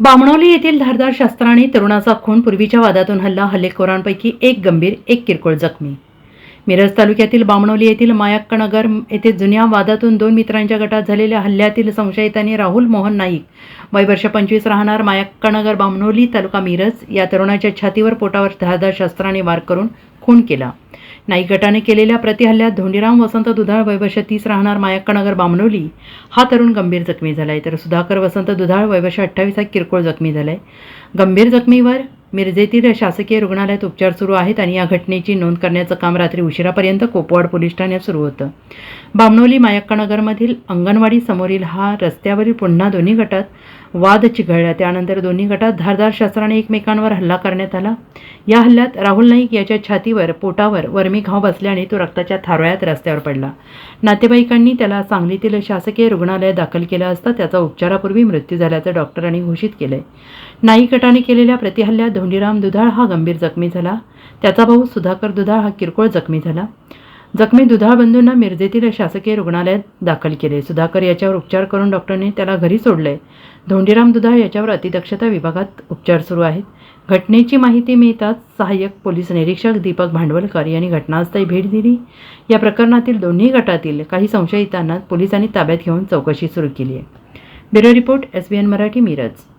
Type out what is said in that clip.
बामणोली येथील धारदार शस्त्राने तरुणाचा खून पूर्वीच्या वादातून हल्ला हल्लेखोरांपैकी एक गंभीर एक किरकोळ जखमी. मिरज तालुक्यातील बामणोली येथील मायाक्कनगर येथे जुन्या वादातून दोन मित्रांच्या गटात झालेल्या हल्ल्यातील संशयितांनी राहुल मोहन नाईक वय वर्ष पंचवीस राहणार मायाक्कनगर बामणोली तालुका मिरज या तरुणाच्या छातीवर पोटावर धारदार शस्त्राने वार करून खून केला. नाईक गटाने केलेल्या प्रतिहल्ल्यात धोंडीराम वसंत दुधाळ वय तीस राहणार मायाक्कनगर बामणोली. हा तरुण गंभीर जखमी झालाय. तर सुधाकर वसंत दुधाळ वय अठ्ठावीस हा किरकोळ जखमी झालाय. गंभीर जखमीवर मिरजेतील शासकीय रुग्णालयात उपचार सुरू आहेत आणि या घटनेची नोंद करण्याचं काम रात्री उशिरापर्यंत कोपवाड पोलीस ठाण्यात सुरू होतं. बामणोली मायक्कानगरमधील अंगणवाडी समोरील हा रस्त्यावरील पुन्हा दोन्ही गटात वाद चिघळला. त्यानंतर दोन्ही गटात धारदार शस्त्राने एकमेकांवर हल्ला करण्यात आला. या हल्ल्यात राहुल नाईक याच्या छातीवर पोटावर वर्मी घाव बसल्याने तो रक्ताच्या थारोळ्यात रस्त्यावर पडला. नातेवाईकांनी त्याला सांगलीतील शासकीय रुग्णालयात दाखल केलं असता त्याचा उपचारापूर्वी मृत्यू झाल्याचं डॉक्टरांनी घोषित केलंय. नाईक गटाने केलेल्या प्रतिहल्ल्यात धोंडीराम दुधाळ हा गंभीर जखमी झाला. त्याचा भाऊ सुधाकर दुधाळ हा किरकोळ जखमी झाला. जखमी दुधाळ बंधूंना मिरजेतील शासकीय रुग्णालयात दाखल केले. सुधाकर याच्यावर उपचार करून डॉक्टरने त्याला घरी सोडले धोंडीराम दुधाळ याच्यावर अतिदक्षता विभागात उपचार सुरू आहेत. घटनेची माहिती मिळताच सहाय्यक पोलीस निरीक्षक दीपक भांडवलकर यांनी घटनास्थळी भेट दिली. या प्रकरणातील दोन्ही गटातील काही संशयितांना पोलिसांनी ताब्यात घेऊन चौकशी सुरू केली आहे. Bureau report S B N Marathi Miraj.